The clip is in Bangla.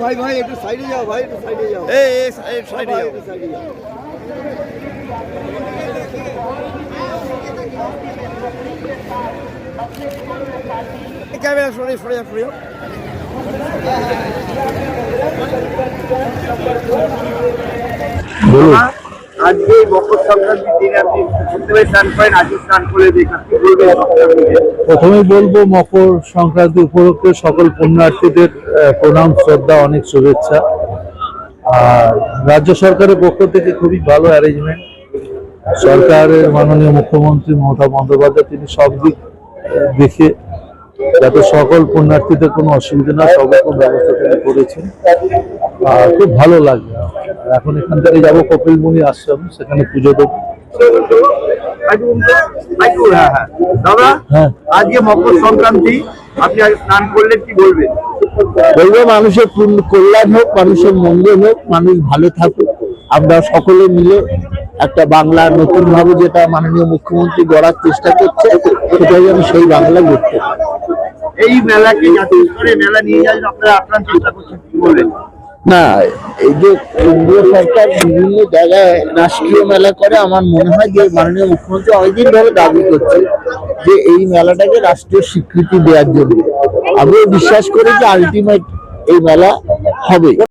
ভাই ভাই একটু সাইডে যাও ভাই একটু সাইডে যাও। এই এই সাইডে যাও সাইডে যাও। ক্যামেরা সরে সরে সরে বলুন। আজকে এই মকর সংক্রান্তির দিনে আপনি সত্যি স্নান করেন, আজকে স্নান করে বলব, মকর সংক্রান্তি উপলক্ষে সকল পুণ্যার্থীদের প্রণাম, শ্রদ্ধা, অনেক শুভেচ্ছা। আর রাজ্য সরকারের পক্ষ থেকে খুবই ভালো অ্যারেঞ্জমেন্ট সরকারের মাননীয় মুখ্যমন্ত্রী মমতা বন্দ্যোপাধ্যায়, তিনি সব দিক দেখে যাতে সকল পুণ্যার্থীদের কোনো অসুবিধা না সব রকম ব্যবস্থা তিনি করেছেন। আর খুব ভালো লাগে। এখন এখান থেকে যাব কপিলমুনি আশ্রম সেখানে পুজো দেবো। হ্যাঁ হ্যাঁ। দাদা হ্যাঁ। আজকে মকর সংক্রান্তি আপনি স্নান করলেন কি বলবেন? বলব মানুষের কল্যাণ হোক মানুষের মঙ্গল হোক মানুষ ভালো থাকুক। আমরা সকলে মিলে একটা বাংলা নতুন ভাবে যেটা মাননীয় মুখ্যমন্ত্রী গড়ার চেষ্টা করছে সেটাই আমি সেই বাংলা করতে এই মেলাকে জাতীয় স্তরে মেলা নিয়ে যাওয়ার আপনারা আপ্রাণ চেষ্টা করছেন কি বলবেন? না, এই যে কেন্দ্রীয় সরকার বিভিন্ন জায়গায় রাষ্ট্রীয় মেলা করে, আমার মনে হয় যে মাননীয় মুখ্যমন্ত্রী অনেকদিন ধরে দাবি করছে যে এই মেলাটাকে রাষ্ট্রীয় স্বীকৃতি দেওয়ার জন্য। আমিও বিশ্বাস করি যে আলটিমেট এই মেলা হবে।